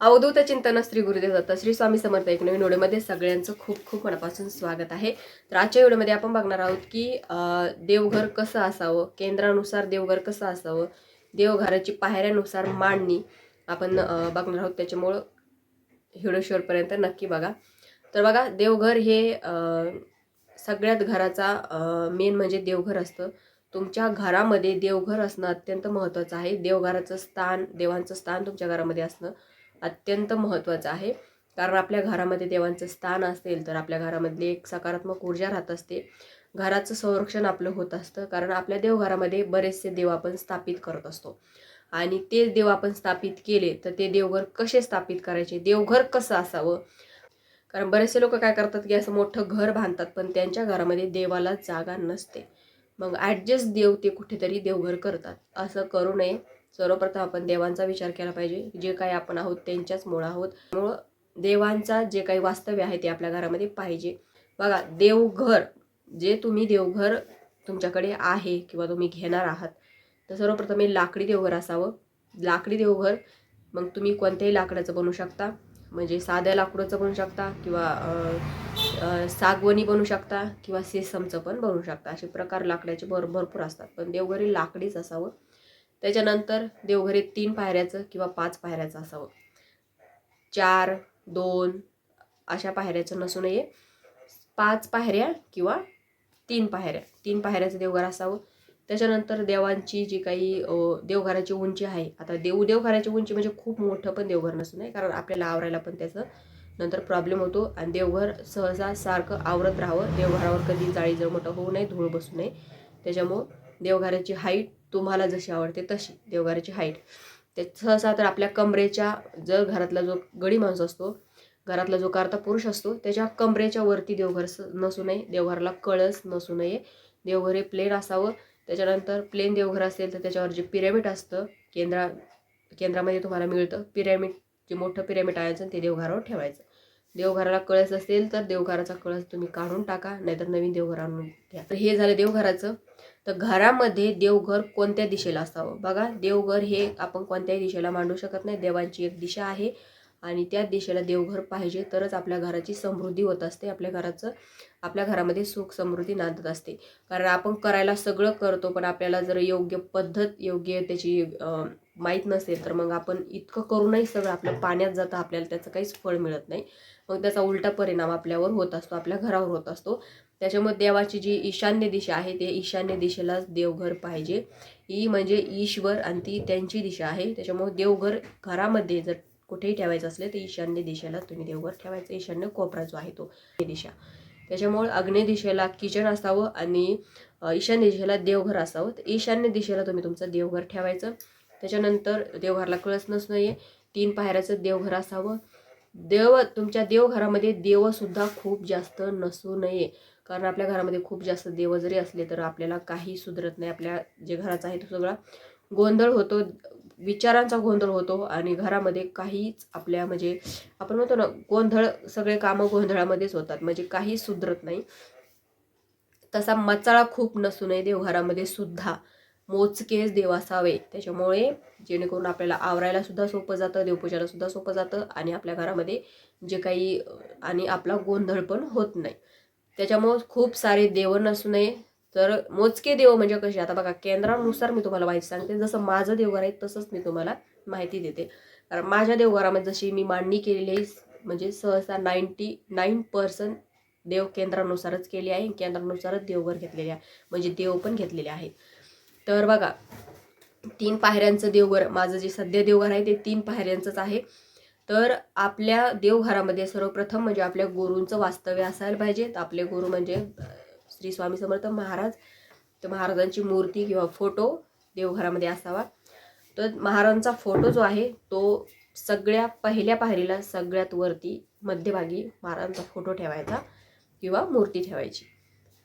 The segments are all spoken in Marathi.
अवधूत चिंतन श्री गुरुदेव दत्त श्री स्वामी समर्थ एक नवीन व्हिडिओमध्ये सगळ्यांचं खूप खूप मनापासून स्वागत आहे. तर आजच्या व्हिडिओमध्ये आपण बघणार आहोत की देवघर कसं असावं केंद्रानुसार देवघर कसं असावं देवघराची पायऱ्यानुसार मांडणी आपण बघणार आहोत. त्याच्यामुळं व्हिडिओ शेवटपर्यंत नक्की बघा. तर बघा देवघर हे सगळ्यात घराचा मेन म्हणजे देवघर असतं. तुमच्या घरामध्ये देवघर असणं अत्यंत महत्त्वाचं आहे. देवघराचं स्थान देवांचं स्थान तुमच्या घरामध्ये असणं अत्यंत महत्त्वाचं आहे. कारण आपल्या घरामध्ये देवांचं स्थान असेल तर आपल्या घरामधली एक सकारात्मक ऊर्जा राहत असते. घराचं संरक्षण आपलं होत असतं. कारण आपल्या देवघरामध्ये बरेचसे देव आपण स्थापित करत असतो. आणि ते देव आपण स्थापित केले तर ते देवघर कसे स्थापित करायचे? देवघर कसं असावं? कारण बरेचसे लोक काय करतात की असं मोठं घर बांधतात पण त्यांच्या घरामध्ये देवाला जागा नसते. मग ॲडजस्ट देव ते कुठेतरी देवघर करतात. असं करू नये. सर्वप्रथम आपण देवांचा विचार केला पाहिजे. जे काही आपण आहोत त्यांच्याच मूळ आहोत. त्यामुळं देवांचा जे काही वास्तव्य आहे ते आपल्या घरामध्ये पाहिजे. बघा देवघर जे तुम्ही देवघर तुमच्याकडे आहे किंवा तुम्ही घेणार आहात तर सर्वप्रथम हे लाकडी देवघर असावं. लाकडी देवघर मग तुम्ही कोणत्याही लाकडाचं बनवू शकता. म्हणजे साध्या लाकडाचं बनवू शकता किंवा सागवणी बनवू शकता किंवा सेसमचं पण बनवू शकता. असे प्रकार लाकडाचे भर भरपूर असतात. पण देवघर हे लाकडीच असावं. त्याच्यानंतर देवघरी तीन पायऱ्याचं किंवा पाच पायऱ्याचं असावं. चार दोन अशा पायऱ्याचं नसू नये. पाच पायऱ्या किंवा तीन पायऱ्या. तीन पायऱ्याचं देवघर असावं. त्याच्यानंतर देवांची जी काही देवघराची उंची आहे आता देव देवघराची उंची म्हणजे खूप मोठं पण देवघर नसू नये कारण आपल्याला आवरायला पण त्याचं नंतर प्रॉब्लेम होतो आणि देवघर सहसा सारखं आवरत राहावं. देवघरावर कधी जाळी जर मोठं होऊ नये धूळ बसू नये. त्याच्यामुळं देवघराची हाईट तुम्हाला जशी आवडते तशी देवघराची हाईट ते सहसा तर आपल्या कमरेच्या जर घरातला जो गडी माणूस असतो घरातला जो कारता पुरुष असतो त्याच्या कमरेच्या वरती देवघर स- नसू नये देवघराला कळस नसू नये. देवघर हे प्लेन असावं. त्याच्यानंतर प्लेन देवघर असेल तर त्याच्यावर जे पिरॅमिड असतं केंद्रा केंद्रामध्ये तुम्हाला मिळतं. पिरॅमिड जे मोठं पिरॅमिड आहे ते देवघरावर ठेवायचं. देवघराला कळस असेल तर देवघराचा कळस तुम्ही काढून टाका नाहीतर नवीन देवघर आणून घ्या. तर हे झालं देवघराचं. तर घरामध्ये देवघर कोणत्या दिशेला असावं? बघा देवघर हे आपण कोणत्याही दिशेला मांडू शकत नाही. देवांची एक दिशा आहे आणि त्या दिशेला देवघर पाहिजे तरच आपल्या घराची समृद्धी होत असते. आपल्या घराचं आपल्या घरामध्ये सुख समृद्धी नांदत असते. कारण आपण करायला सगळं करतो पण आपल्याला जर योग्य पद्धत योग्य त्याची माहीत नसेल तर मग आपण इतकं करूनही सगळं आपलं पाण्यात जातं. आपल्याला त्याचं काहीच फळ मिळत नाही. मग त्याचा उलटा परिणाम आपल्यावर होत असतो आपल्या घरावर होत असतो. त्याच्यामुळे देवाची जी ईशान्य दिशा आहे ते ईशान्य दिशेलाच देवघर पाहिजे. ई म्हणजे ईश्वर आणि ती त्यांची दिशा आहे. त्याच्यामुळे देवघर घरामध्ये जर कुठेही ठेवायचं असले तर ईशान्य दिशेला तुम्ही देवघर ठेवायचं. ईशान्य कोपरा जो आहे तो दिशा. त्याच्यामुळे आग्नेय दिशेला किचन असावं आणि ईशान्य दिशेला देवघर असावं. तर ईशान्य दिशेला तुम्ही तुमचं देवघर ठेवायचं. त्याच्यानंतर देवघरला कळस नसणं आहे तीन पायऱ्याचं देवघर असावं. देव तुमच्या देवघरामध्ये देवसुद्धा खूप जास्त नसू नये. कारण आपल्या घरामध्ये खूप जास्त देव जरी असले तर आपल्याला काही सुधरत नाही. आपल्या जे घराचा आहे तो सगळा गोंधळ होतो विचारांचा गोंधळ होतो आणि घरामध्ये काहीच आपल्या म्हणजे आपण म्हणतो ना गोंधळ सगळे कामं गोंधळामध्येच होतात. म्हणजे काही सुधरत नाही. तसा मचाळा खूप नसू नये देवघरामध्ये सुद्धा. मोजकेच देव असावे. त्याच्यामुळे जेणेकरून आपल्याला आवरायला सुद्धा सोपं जातं देवपूजाला सुद्धा सोपं जातं आणि आपल्या घरामध्ये जे काही आणि आपला गोंधळ पण होत नाही. त्याच्यामुळं खूप सारे देव नसू नये. तर मोजके देव म्हणजे कसे? आता बघा केंद्रानुसार मी तुम्हाला माहिती सांगते. जसं माझं देवघर आहे तसंच मी तुम्हाला माहिती देते. कारण माझ्या देवघरामध्ये जशी मी मांडणी केलेली आहे म्हणजे सहसा नाईंटी नाईन पर्सेंट देव केंद्रानुसारच केली आहे केंद्रानुसारच देवघर घेतलेले आहे. म्हणजे देव पण घेतलेले आहेत. तर बघा तीन पायऱ्यांचं देवघर माझं जे सध्या देवघर आहे ते तीन पायऱ्यांचंच आहे. तर आपल्या देवघरामध्ये सर्वप्रथम म्हणजे आपल्या गुरूंचं वास्तव्य असायला पाहिजे. तर आपले गुरु म्हणजे श्री स्वामी समर्थ महाराज. तर महाराजांची मूर्ती किंवा फोटो देवघरामध्ये असावा. तर महाराजांचा फोटो जो आहे तो सगळ्या पहिल्या पायरीला सगळ्यात वरती मध्यभागी महाराजांचा फोटो ठेवायचा किंवा मूर्ती ठेवायची.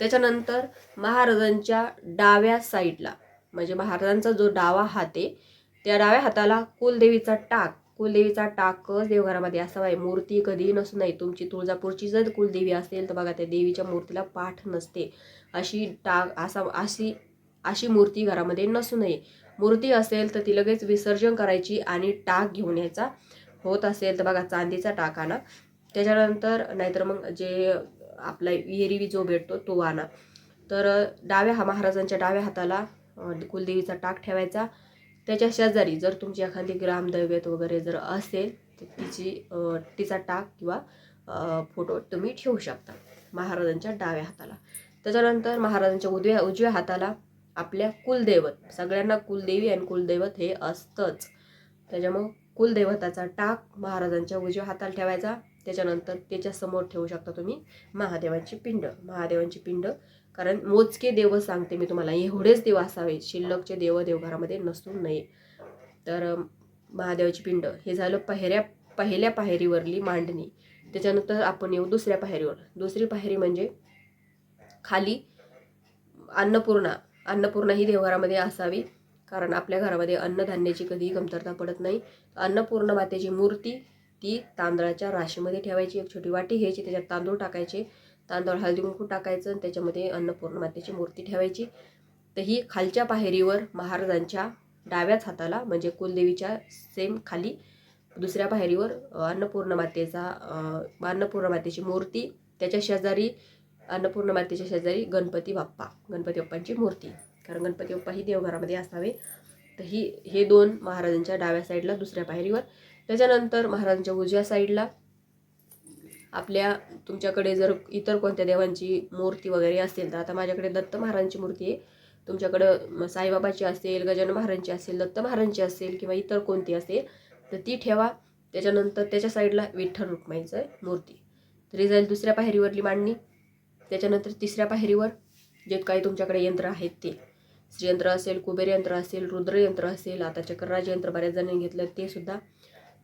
त्याच्यानंतर महाराजांच्या डाव्या साईडला म्हणजे महाराजांचा जो डावा हात आहे त्या डाव्या हाताला कुलदेवीचा टाक. कुलदेवीचा टाकच देवघरामध्ये असावा आहे? मूर्ती कधी नसू नाही तुमची तुळजापूरची जर कुलदेवी असेल तर बघा त्या देवीच्या मूर्तीला पाठ नसते. अशी टाक असा अशी अशी मूर्ती घरामध्ये नसू नये. मूर्ती असेल तर ती लगेच विसर्जन करायची आणि टाक घेऊन यायचा. होत असेल तर बघा चांदीचा टाक आणा. त्याच्यानंतर नाहीतर मग जे आपला विहिरी जो भेटतो तो आणा. तर डाव्या हा महाराजांच्या डाव्या हाताला म्हणजे कुलदेवीचा टाक ठेवायचा. त्याच्या शेजारी जर तुमची एखादी ग्रामदैवत वगैरे जर असेल तर तिची तिचा टाक किंवा फोटो तुम्ही ठेवू शकता महाराजांच्या डाव्या हाताला. त्याच्यानंतर महाराजांच्या उजव्या उजव्या हाताला आपल्या कुलदैवत सगळ्यांना कुलदेवी आणि कुलदैवत हे असतंच. त्याच्यामुळं कुलदैवताचा टाक महाराजांच्या उजव्या हाताला ठेवायचा. त्याच्यानंतर त्याच्यासमोर ठेवू शकता तुम्ही महादेवांची पिंड. महादेवांची पिंड. कारण मोजके देव सांगते मी तुम्हाला एवढेच देव असावे शिल्लकचे देव देवघरामध्ये नसू नये. तर महादेवाची पिंड. हे झालं पहिल्या पहिल्या पायरीवरली मांडणी. त्याच्यानंतर आपण येऊ दुसऱ्या पायरीवर. दुसरी पायरी म्हणजे खाली अन्नपूर्णा. अन्नपूर्णा ही देवघरामध्ये असावी. कारण आपल्या घरामध्ये अन्नधान्याची कधीही कमतरता पडत नाही. अन्नपूर्ण मातेची मूर्ती ती तांदळाच्या राशीमध्ये ठेवायची. एक छोटी वाटी घ्यायची त्याच्यात तांदूळ टाकायचे. तांदूळ हळदी कुंकू टाकायचं आणि त्याच्यामध्ये अन्नपूर्ण मातेची मूर्ती ठेवायची. तर ही खालच्या पायरीवर महाराजांच्या डाव्याच हाताला म्हणजे कुलदेवीच्या सेम खाली दुसऱ्या पायरीवर अन्नपूर्ण मातेचा अन्नपूर्ण मातेची मूर्ती त्याच्या शेजारी अन्नपूर्ण मातेच्या शेजारी गणपती बाप्पा गणपती बाप्पांची मूर्ती. कारण गणपती बाप्पा ही देवघरामध्ये असावे. तर ही हे दोन महाराजांच्या डाव्या साईडला दुसऱ्या पायरीवर त्याच्यानंतर महाराजांच्या उजव्या साईडला आपल्या तुमच्याकडे जर इतर कोणत्या देवांची मूर्ती वगैरे असेल तर आता माझ्याकडे दत्त महाराजांची मूर्ती आहे. तुमच्याकडं साईबाबाची असेल गजानन महाराजांची असेल दत्त महाराजांची असेल किंवा इतर कोणती असेल तर ती ठेवा. त्याच्यानंतर त्याच्या साईडला विठ्ठल रुक्माईचं आहे मूर्ती. तरी जाईल दुसऱ्या पायरीवरली मांडणी. त्याच्यानंतर तिसऱ्या पायरीवर जे काही तुमच्याकडे यंत्र आहेत ते. श्रीयंत्र असेल कुबेर यंत्र असेल रुद्रयंत्र असेल आता चक्रराज यंत्र बऱ्याच जणांनी घेतलं ते सुद्धा.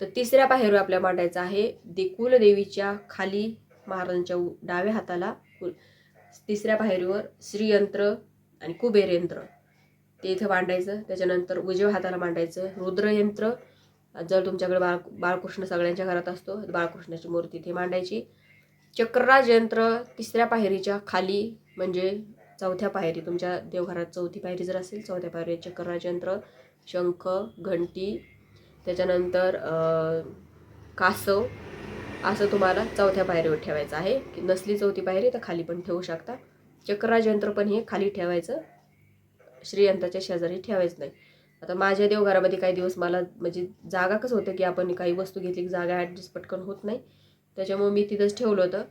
तर तिसऱ्या पायरीवर आपल्या मांडायचं आहे. दे कुलदेवीच्या खाली महाराजांच्या उ- डाव्या हाताला कुल तिसऱ्या पायरीवर श्रीयंत्र आणि कुबेर यंत्र ते इथं मांडायचं. त्याच्यानंतर उजव्या हाताला मांडायचं रुद्रयंत्र. जर तुमच्याकडे बाळ बाळकृष्ण सगळ्यांच्या घरात असतो बाळकृष्णाची मूर्ती इथे मांडायची. चक्रराज यंत्र तिसऱ्या पायरीच्या खाली म्हणजे चौथ्या पायरी तुमच्या देवघरात चौथी पायरी जर असेल चौथ्या पायरी चक्रराज यंत्र शंख घंटी त्याच्यानंतर कासव. असं तुम्हाला चौथ्या पायरीवर ठेवायचं आहे. की नसली चौथी पायरी तर खाली पण ठेवू शकता. चक्राजंत्र पण हे खाली ठेवायचं. श्रीयंत्राच्या शेजारी ठेवायचं नाही. आता माझ्या देवघरामध्ये काही दिवस मला म्हणजे जागा कसं होतं की आपण काही वस्तू घेतली की जागा ॲडजस्ट पटकन होत नाही. त्याच्यामुळे मी तिथंच ठेवलं होतं.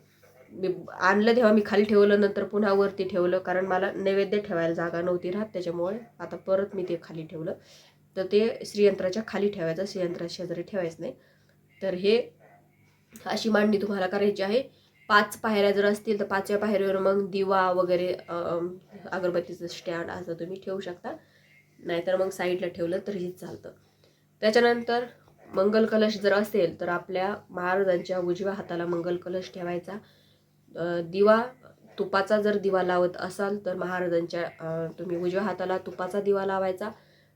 मी आणलं तेव्हा मी खाली ठेवलं नंतर पुन्हा वरती ठेवलं. कारण मला नैवेद्य ठेवायला जागा नव्हती राहत. त्याच्यामुळे आता परत मी ते खाली ठेवलं. तर ते श्रीयंत्राच्या खाली ठेवायचं श्रीयंत्रा शेजारी ठेवायचं नाही. तर हे अशी मांडणी तुम्हाला करायची आहे. पाच पायऱ्या जर असतील तर पाचव्या पायरीवर मग दिवा वगैरे अगरबत्तीचं स्टँड असं तुम्ही ठेवू शकता. नाहीतर मग साईडला ठेवलं तरीही चालतं. त्याच्यानंतर मंगल कलश जर असेल तर आपल्या महाराजांच्या उजव्या हाताला मंगल कलश ठेवायचा. दिवा तुपाचा जर दिवा लावत असाल तर महाराजांच्या तुम्ही उजव्या हाताला तुपाचा दिवा लावायचा.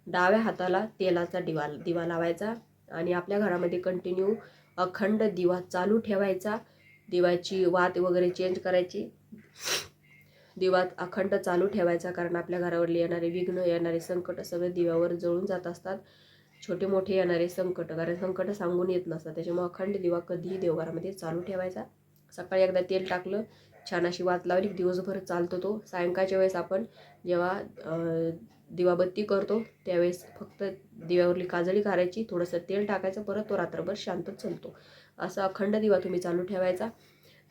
डाव्या हाताला तेलाचा दिवा दिवा लावायचा आणि आपल्या घरामध्ये कंटिन्यू अखंड दिवा चालू ठेवायचा. दिवाची वात वगैरे चेंज करायची. दिवा अखंड चालू ठेवायचा कारण आपल्या घरावरले येणारे विघ्न येणारे संकट सगळे दिव्यावर जळून जात असतात. छोटे मोठे येणारे संकट कारण संकट सांगून येत नसतात. त्याच्यामुळे अखंड दिवा कधीही देवघरामध्ये चालू ठेवायचा. सकाळी एकदा तेल टाकलं छान अशी वात लावली दिवसभर चालतो तो. सायंकाळच्या वेळेस आपण जेव्हा दिवाबत्ती करतो त्यावेळेस फक्त दिव्यावरली काजळी काढायची थोडंसं तेल टाकायचं परत तो रात्रभर शांत चलतो. असा अखंड दिवा तुम्ही चालू ठेवायचा.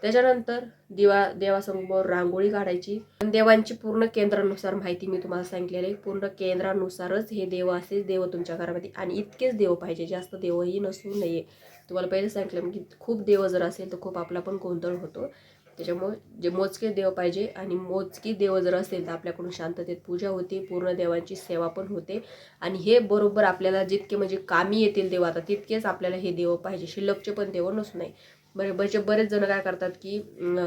त्याच्यानंतर दिवा देवासमोर रांगोळी काढायची. देवांची पूर्ण केंद्रानुसार माहिती मी तुम्हाला सांगितलेली आहे. पूर्ण केंद्रानुसारच हे देव असेच देव तुमच्या घरामध्ये आणि इतकेच देव पाहिजे. जास्त देवही नसू नये. तुम्हाला पहिले सांगितलं की खूप देव जर असेल तर खूप आपला पण गोंधळ होतो. त्याच्यामुळे जे मोजके देव पाहिजे आणि मोजकी देव जर असेल तर आपल्याकडून शांततेत पूजा होते पूर्ण देवांची सेवा पण होते. आणि हे बरोबर आपल्याला जितके म्हणजे कामी येतील देव आता तितकेच आपल्याला हे देव पाहिजे. शिल्लकचे पण देव नसू नाही. बरे बरेचे बरेच जण काय करतात की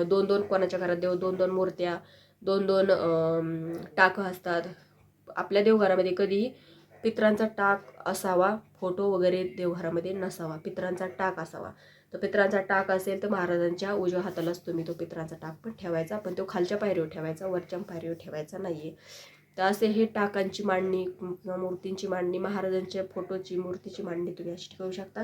दोन दोन कोणाच्या घरात देव दोन दोन मूर्त्या दोन दोन टाकं असतात. आपल्या देवघरामध्ये कधीही पित्रांचा टाक असावा फोटो वगैरे देवघरामध्ये नसावा पित्रांचा टाक असावा. तर पित्रांचा टाक असेल तर महाराजांच्या उजव्या हातालाच तुम्ही तो पित्रांचा टाक पण ठेवायचा पण तो खालच्या पायरीवर ठेवायचा वरच्या पायरीवर ठेवायचा नाही आहे तर असे हे टाकांची मांडणी किंवा मूर्तींची मांडणी महाराजांच्या फोटोची मूर्तीची मांडणी तुम्ही अशी ठेवू शकता.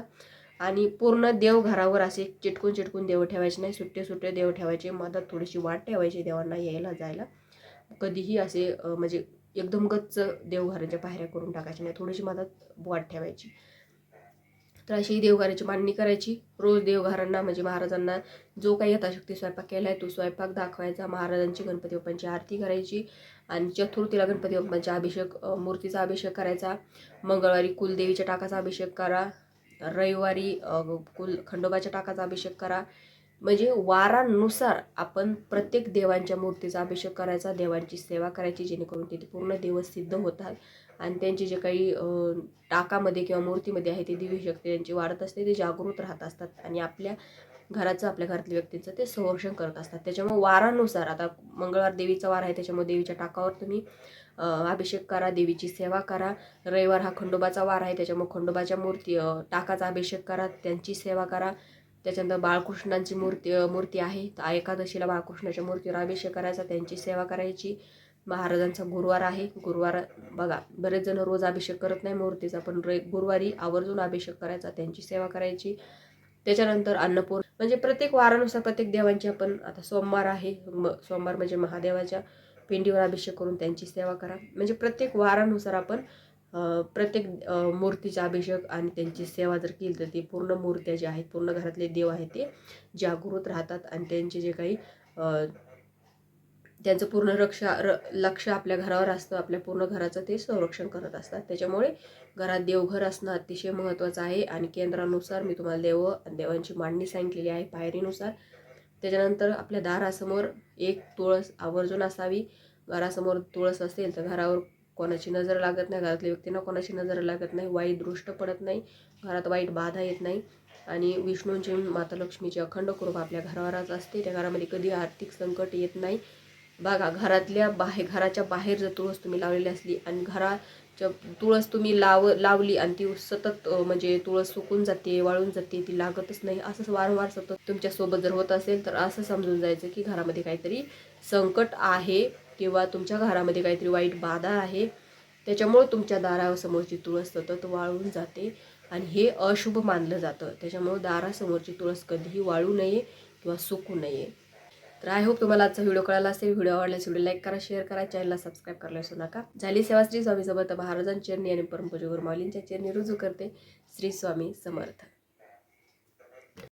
आणि पूर्ण देव घरावर असे चिटकून चिटकून देव ठेवायचे नाही सुट्टे सुट्टे देव ठेवायचे मधात थोडीशी वाट ठेवायची देवांना यायला जायला. कधीही असे म्हणजे एकदम गच्च देवघराच्या पायऱ्या करून टाकायच्या नाही थोडीशी मधात वाट ठेवायची. तर अशी देवघराची मांडणी करायची. रोज देवघरांना म्हणजे महाराजांना जो काही यथाशक्ती स्वयंपाक केला आहे तो स्वयंपाक दाखवायचा. महाराजांची गणपती बाप्पांची आरती करायची आणि चतुर्थीला गणपती बाप्पांचा अभिषेक मूर्तीचा अभिषेक करायचा. मंगळवारी कुलदेवीच्या टाकाचा अभिषेक करा. रविवारी कुल खंडोबाच्या टाकाचा अभिषेक करा. म्हणजे वारानुसार आपण प्रत्येक देवांच्या मूर्तीचा अभिषेक करायचा देवांची सेवा करायची जेणेकरून ते पूर्ण दिवस सिद्ध होतात आणि त्यांचे जे काही टाकामध्ये किंवा मूर्तीमध्ये आहे ते दिव्य शक्ती त्यांची वाढत असते ते जागृत राहत असतात आणि आपल्या घराचं आपल्या घरातल्या व्यक्तींचं ते संरक्षण करत असतात. त्याच्यामुळे वारानुसार आता मंगळवार देवीचा वार आहे त्याच्यामुळे देवीच्या टाकावर तुम्ही अभिषेक करा देवीची सेवा करा. रविवार हा खंडोबाचा वार आहे त्याच्यामुळे खंडोबाच्या मूर्ती टाकाचा अभिषेक करा त्यांची सेवा करा. त्याच्यानंतर बाळकृष्णांची मूर्ती मूर्ती आहे. तर एकादशीला बाळकृष्णाच्या मूर्तीवर अभिषेक करायचा त्यांची सेवा करायची. महाराजांचा गुरुवार आहे. गुरुवार बघा बरेच जण रोज अभिषेक करत नाही मूर्तीचा पण रे गुरुवारी आवर्जून अभिषेक करायचा त्यांची सेवा करायची. त्याच्यानंतर अन्नपूर म्हणजे प्रत्येक वारानुसार प्रत्येक देवांची आपण आता सोमवार आहे म सोमवार म्हणजे महादेवाच्या पिंडीवर अभिषेक करून त्यांची सेवा करा. म्हणजे प्रत्येक वारानुसार आपण प्रत्येक मूर्तीचा अभिषेक आणि त्यांची सेवा जर केली तर ती पूर्ण मूर्त्या ज्या आहेत पूर्ण घरातले देव आहेत ते जागृत राहतात आणि त्यांचे जे काही त्यांचं पूर्ण रक्षा र लक्ष आपल्या घरावर असतं आपल्या पूर्ण घराचं ते संरक्षण करत असतात. त्याच्यामुळे घरात देवघर असणं अतिशय महत्त्वाचं आहे आणि केंद्रानुसार मी तुम्हाला देव देवांची मांडणी सांगितलेली आहे पायरीनुसार. त्याच्यानंतर आपल्या दारासमोर एक तुळस आवर्जून असावी. घरासमोर तुळस असेल तर घरावर कोणाची नजर लागत नाही घरातल्या व्यक्तींना कोणाची नजर लागत नाही वाईट दृष्ट पडत नाही घरात वाईट बाधा येत नाही. आणि विष्णूंची माता लक्ष्मीची अखंड कृपा आपल्या घरावरच असते. त्या घरामध्ये कधी आर्थिक संकट येत नाही. बघा घरातल्या बाहेर घराच्या बाहेर जर तुळस तुम्ही लावलेली असली आणि घराच्या तुळस तुम्ही लाव लावली आणि ती सतत म्हणजे तुळस सुकून जाते वाळून जाते ती लागतच नाही. असंच वारंवार सतत तुमच्यासोबत जर होत असेल तर असं समजून जायचं की घरामध्ये काहीतरी संकट आहे. किंवा तुमच्या घरामध्ये काहीतरी वाईट बाधा आहे त्याच्यामुळे तुमच्या दारासमोरची तुळस सतत वाळून जाते आणि हे अशुभ मानलं जातं. त्याच्यामुळे दारासमोरची तुळस कधीही वाळू नये किंवा सुकू नये. तर आय होप तुम्हाला आजचा व्हिडिओ कळाला असेल. व्हिडिओ आवडल्यास व्हिडिओ लाईक करा शेअर करा चॅनलला सबस्क्राईब करायला विसरू नका. झाली सेवा श्री स्वामी समर्थ महाराजांच्या चरणी आणि परमपूज्य गुरुमाऊलींच्या चरणी रुजू करते श्री स्वामी समर्थ.